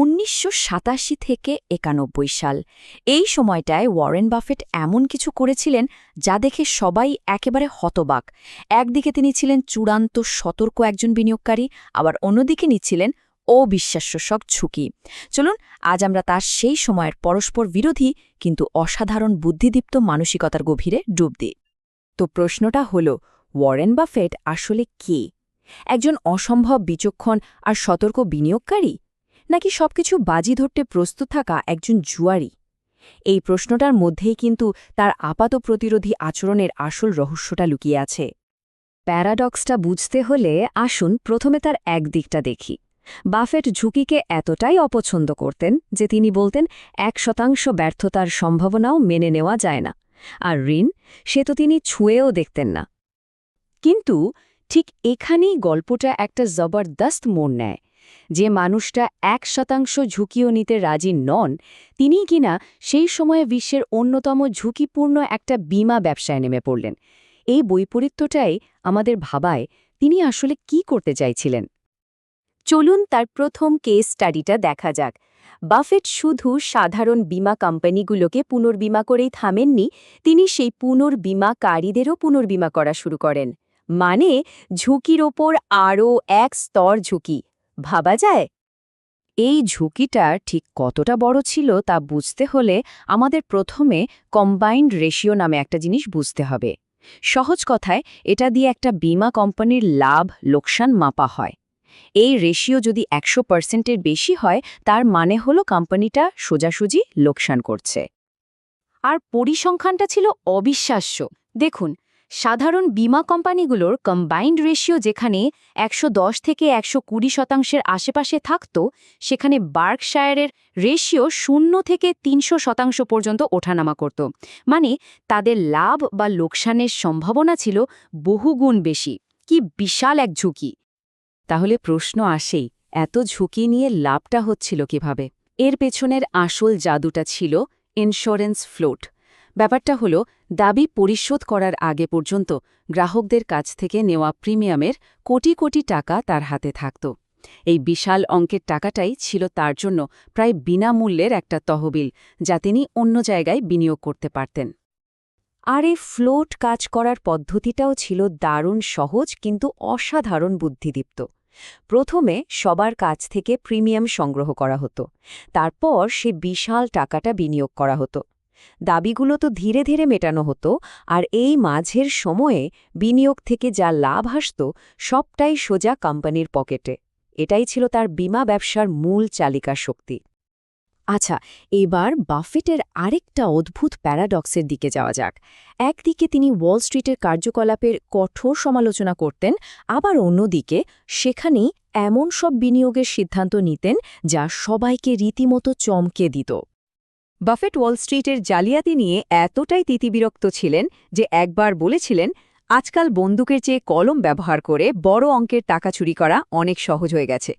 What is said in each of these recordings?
উনিশশো সাতাশি থেকে একানব্বই সাল। এই সময়টায় ওয়ারেন বাফেট এমন কিছু করেছিলেন যা দেখে সবাই একেবারে হতবাক। একদিকে তিনি ছিলেন চূড়ান্ত সতর্ক একজন বিনিয়োগকারী, আবার অন্যদিকে নিচ্ছিলেন অবিশ্বাস্য সব ঝুঁকি। চলুন, আজ আমরা তার সেই সময়ের পরস্পর বিরোধী কিন্তু অসাধারণ বুদ্ধিদীপ্ত মানসিকতার গভীরে ডুব দিই। তো প্রশ্নটা হল, ওয়ারেন বাফেট আসলে কে? একজন অসম্ভব বিচক্ষণ আর সতর্ক বিনিয়োগকারী? নাকি সবকিছু বাজি ধরতে প্রস্তুত থাকা একজন জুয়ারি? এই প্রশ্নটার মধ্যেই কিন্তু তার আপাত প্রতিরোধী আচরণের আসল রহস্যটা লুকিয়ে আছে। প্যারাডক্সটা বুঝতে হলে আসুন প্রথমে তার একদিকটা দেখি। বাফেট ঝুঁকিকে এতটাই অপছন্দ করতেন যে তিনি বলতেন, এক শতাংশ ব্যর্থতার সম্ভাবনাও মেনে নেওয়া যায় না। আর ঋণ? সে তো তিনি ছুঁয়েও দেখতেন না। কিন্তু ঠিক এখানেই গল্পটা একটা জবরদস্ত মোড় নেয়। যে মানুষটা এক শতাংশ ঝুঁকিও নিতে রাজি নন, তিনিই কিনা সেই সময়ে বিশ্বের অন্যতম ঝুঁকিপূর্ণ একটা বিমা ব্যবসায় নেমে পড়লেন। এই বৈপরীত্যটাই আমাদের ভাবায় তিনি আসলে কি করতে চাইছিলেন। চলুন তার প্রথম কেস স্টাডিটা দেখা যাক। বাফেট শুধু সাধারণ বিমা কোম্পানিগুলোকে পুনর্বিমা করেই থামেননি, তিনি সেই পুনর্বিমাকারীদেরও পুনর্বিমা করা শুরু করেন। মানে ঝুঁকির ওপর আরও এক স্তর ঝুঁকি। ভাবা যায়? এই ঝুঁকিটা ঠিক কতটা বড় ছিল তা বুঝতে হলে আমাদের প্রথমে কম্বাইন্ড রেশিও নামে একটা জিনিস বুঝতে হবে। সহজ কথায়, এটা দিয়ে একটা বিমা কোম্পানির লাভ লোকসান মাপা হয়। এই রেশিও যদি একশো পার্সেন্টের বেশি হয়, তার মানে হলো কোম্পানিটা সোজাসুজি লোকসান করছে। আর পরিসংখ্যানটা ছিল অবিশ্বাস্য। দেখুন সাধারণ বিমা কোম্পানিগুলোর কম্বাইন্ড রেশিও যেখানে একশো দশ থেকে একশো কুড়ি শতাংশের আশেপাশে থাকত, সেখানে বার্কশায়ারের রেশিও শূন্য থেকে তিনশো শতাংশ পর্যন্ত ওঠানামা করত। মানে তাদের লাভ বা লোকসানের সম্ভাবনা ছিল বহুগুণ বেশি। কি বিশাল এক ঝুঁকি। তাহলে প্রশ্ন আসেই, এত ঝুঁকি নিয়ে লাভটা হচ্ছিল কীভাবে? এর পেছনের আসল জাদুটা ছিল ইন্স্যুরেন্স ফ্লোট ব্যাপারটা হলো, দাবি পরিশোধ করার আগে পর্যন্ত গ্রাহকদের কাছ থেকে নেওয়া প্রিমিয়ামের কোটি কোটি টাকা তার হাতে থাকত। এই বিশাল অঙ্কের টাকাটাই ছিল তার জন্য প্রায় বিনামূল্যের একটা তহবিল, যা তিনি অন্য জায়গায় বিনিয়োগ করতে পারতেন। আর এই ফ্লোট কাজ করার পদ্ধতিটাও ছিল দারুণ সহজ কিন্তু অসাধারণ বুদ্ধিদীপ্ত। প্রথমে সবার কাছ থেকে প্রিমিয়াম সংগ্রহ করা হতো, তারপর সে বিশাল টাকাটা বিনিয়োগ করা হতো। দাবিগুলো তো ধীরে ধীরে মেটানো হতো, আর এই মাঝের সময়ে বিনিয়োগ থেকে যা লাভ আসত সবটাই সোজা কোম্পানির পকেটে। এটাই ছিল তার বিমা ব্যবসার মূল চালিকা শক্তি। আচ্ছা এবার বাফেটের আরেকটা অদ্ভুত প্যারাডক্সের দিকে যাওয়া যাক। একদিকে তিনি ওয়াল স্ট্রিটের কার্যকলাপের কঠোর সমালোচনা করতেন, আবার অন্যদিকে সেখানেই এমন সব বিনিয়োগের সিদ্ধান্ত নিতেন যা সবাইকে রীতিমতো চমকে দিত। বাফেট ওয়াল স্ট্রিটের জালিয়াতি নিয়ে এতটাই তিতিবিরক্ত ছিলেন যে একবার বলেছিলেন, আজকাল বন্দুকের চেয়ে কলম ব্যবহার করে বড় অঙ্কের টাকা চুরি করা অনেক সহজ হয়ে গেছে।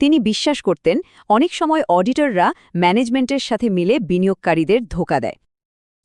তিনি বিশ্বাস করতেন, অনেক সময় অডিটররা ম্যানেজমেন্টের সাথে মিলে বিনিয়োগকারীদের ধোকা দেয়।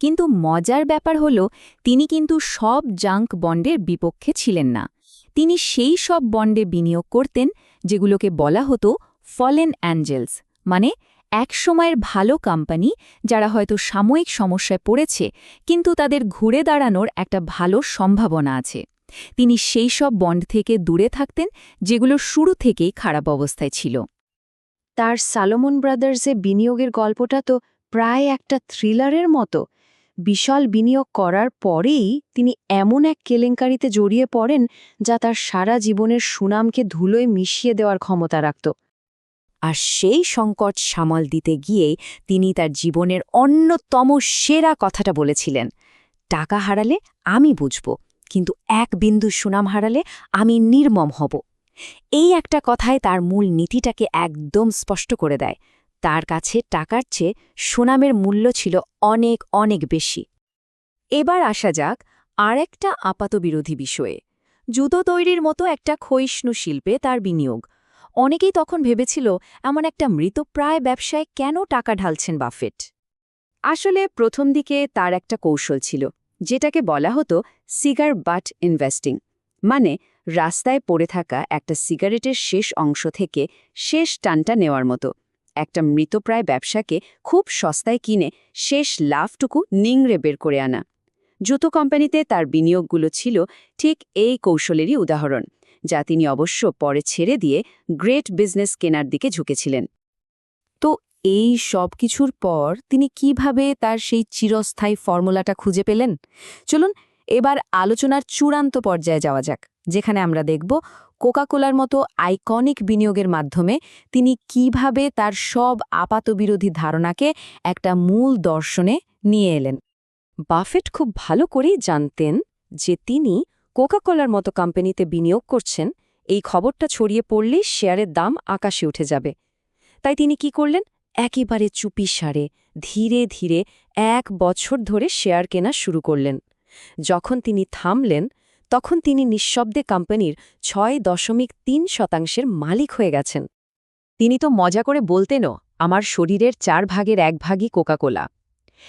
কিন্তু মজার ব্যাপার হল, তিনি কিন্তু সব জাঙ্ক বন্ডের বিপক্ষে ছিলেন না। তিনি সেই সব বন্ডে বিনিয়োগ করতেন, যেগুলোকে বলা হতো ফলেন অ্যাঞ্জেলস মানে এক সময়ের ভালো কোম্পানি যারা হয়তো সাময়িক সমস্যায় পড়েছে, কিন্তু তাদের ঘুরে দাঁড়ানোর একটা ভালো সম্ভাবনা আছে। তিনি সেই সব বন্ড থেকে দূরে থাকতেন, যেগুলো শুরু থেকেই খারাপ অবস্থায় ছিল। তার সালোমন ব্রাদার্সে বিনিয়োগের গল্পটা তো প্রায় একটা থ্রিলারের মতো। বিশাল বিনিয়োগ করার পরেই তিনি এমন এক কেলেঙ্কারিতে জড়িয়ে পড়েন, যা তার সারা জীবনের সুনামকে ধুলোয় মিশিয়ে দেওয়ার ক্ষমতা রাখত। আর সেই সংকট সামাল দিতে গিয়েই তিনি তার জীবনের অন্যতম সেরা কথাটা বলেছিলেন, টাকা হারালে আমি বুঝব, কিন্তু এক বিন্দু সুনাম হারালে আমি নির্মম হব। এই একটা কথায় তার মূল নীতিটাকে একদম স্পষ্ট করে দেয়, তার কাছে টাকার চেয়ে সুনামের মূল্য ছিল অনেক অনেক বেশি। এবার আসা যাক আর একটা আপাতবিরোধী বিষয়ে। জুতো তৈরির মতো একটা ক্ষয়িষ্ণু শিল্পে তার বিনিয়োগ। অনেকেই তখন ভেবেছিল, এমন একটা মৃতপ্রায় ব্যবসায় কেন টাকা ঢালছেন বাফেট? আসলে প্রথম দিকে তার একটা কৌশল ছিল, যেটাকে বলা হতো সিগার বাট ইনভেস্টিং মানে রাস্তায় পড়ে থাকা একটা সিগারেটের শেষ অংশ থেকে শেষ টানটা নেওয়ার মতো। একটা মৃতপ্রায় ব্যবসাকে খুব সস্তায় কিনে শেষ লাভটুকু নিংড়ে বের করে আনা। জুতো কোম্পানিতে তার বিনিয়োগগুলো ছিল ঠিক এই কৌশলেরই উদাহরণ। যা তিনি অবশ্য পরে ছেড়ে দিয়ে গ্রেট বিজনেস কেনার দিকে ঝুঁকেছিলেন। তো এই সব কিছুর পর তিনি কীভাবে তার সেই চিরস্থায়ী ফর্মুলাটা খুঁজে পেলেন? চলুন এবার আলোচনার চূড়ান্ত পর্যায়ে যাওয়া যাক, যেখানে আমরা দেখব কোকাকোলার মতো আইকনিক বিনিয়োগের মাধ্যমে তিনি কীভাবে তার সব আপাতবিরোধী ধারণাকে একটা মূল দর্শনে নিয়ে এলেন। বাফেট খুব ভালো করেই জানতেন যে তিনি কোকাকোলার মতো কোম্পানিতে বিনিয়োগ করছেন, এই খবরটা ছড়িয়ে পড়লেই শেয়ারের দাম আকাশে উঠে যাবে। তাই তিনি কি করলেন? একেবারে চুপি সারে ধীরে ধীরে এক বছর ধরে শেয়ার কেনা শুরু করলেন। যখন তিনি থামলেন, তখন তিনি নিঃশব্দে কোম্পানির ছয় দশমিক তিন শতাংশের মালিক হয়ে গেছেন। তিনি তো মজা করে বলতেনও, আমার শরীরের চার ভাগের এক ভাগই কোকাকোলা।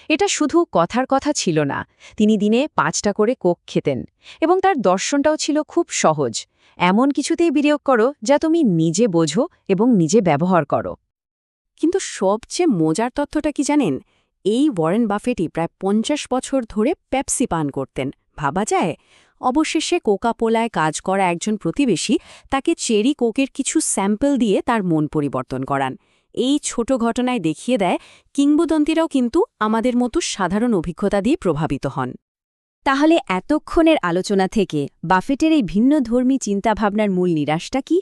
এটা শুধু কথার কথা ছিল না, তিনি দিনে পাঁচটা করে কোক খেতেন এবং তার দর্শনটাও ছিল খুব সহজ। এমন কিছুতেই বিনিয়োগ করো যা তুমি নিজে বোঝো এবং নিজে ব্যবহার করো। কিন্তু সবচেয়ে মজার তথ্যটা কি জানেন? এই ওয়ারেন বাফেটি প্রায় পঞ্চাশ বছর ধরে পেপসি পান করতেন, ভাবা যায়? অবশেষে কোকাপোলায় কাজ করা একজন প্রতিবেশী তাকে চেরি কোকের কিছু স্যাম্পল দিয়ে তার মন পরিবর্তন করান। এই ছোট ঘটনায় দেখিয়ে দেয় কিংবদন্তিরাও কিন্তু আমাদের মতো সাধারণ অভিজ্ঞতা দিয়ে প্রভাবিত হন। তাহলে এতক্ষণের আলোচনা থেকে বাফেটের এই ভিন্ন ধর্মী চিন্তাভাবনার মূল নিরাশটা কি?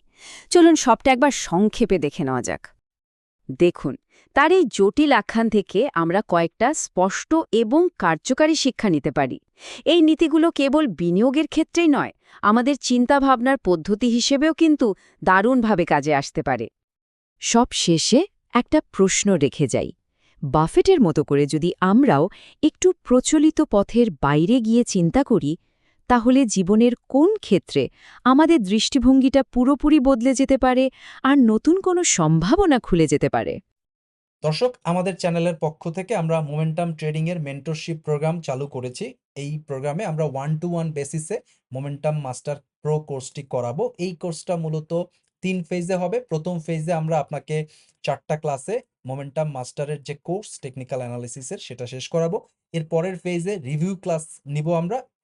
চলুন সবটা একবার সংক্ষেপে দেখে নেওয়া যাক। দেখুন, তার এই জটিল আখ্যান থেকে আমরা কয়েকটা স্পষ্ট এবং কার্যকারী শিক্ষা নিতে পারি। এই নীতিগুলো কেবল বিনিয়োগের ক্ষেত্রেই নয়, আমাদের চিন্তাভাবনার পদ্ধতি হিসেবেও কিন্তু দারুণভাবে কাজে আসতে পারে। সব শেষে একটা প্রশ্ন রেখে যাই। বাফেটের মতো করে যদি আমরাও একটু প্রচলিত পথের বাইরে গিয়ে চিন্তা করি, তাহলে জীবনের কোন ক্ষেত্রে আমাদের দৃষ্টিভঙ্গিটা পুরোপুরি বদলে যেতে পারে আর নতুন কোনো সম্ভাবনা খুলে যেতে পারে? দর্শক, আমাদের চ্যানেলের পক্ষ থেকে আমরা মোমেন্টাম ট্রেডিং এর মেন্টরশিপ প্রোগ্রাম চালু করেছি। এই প্রোগ্রামে আমরা ওয়ান টু ওয়ান বেসিসে মোমেন্টাম মাস্টার প্রো কোর্সটি করাবো। এই কোর্সটা মূলত তিন ফেজে হবে। প্রথম ফেজে আমরা আপনাকে চারটা ক্লাসে মোমেন্টাম মাস্টারের যে কোর্স টেকনিক্যাল অ্যানালিসিসের সেটা শেষ করাবো। এর পরের ফেজে রিভিউ ক্লাস নিব আমরা।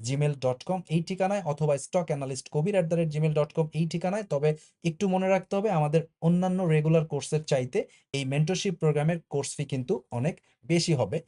Gmail dot com এই ঠিকানায় অথবা stock analyst Kabir at the rate Gmail dot com এই ঠিকানায়। তবে একটু মনে রাখতে হবে, আমাদের অন্যান্য রেগুলার কোর্সের চাইতে এই মেন্টরশিপ প্রোগ্রামের কোর্স ফি কিন্তু অনেক বেশি হবে।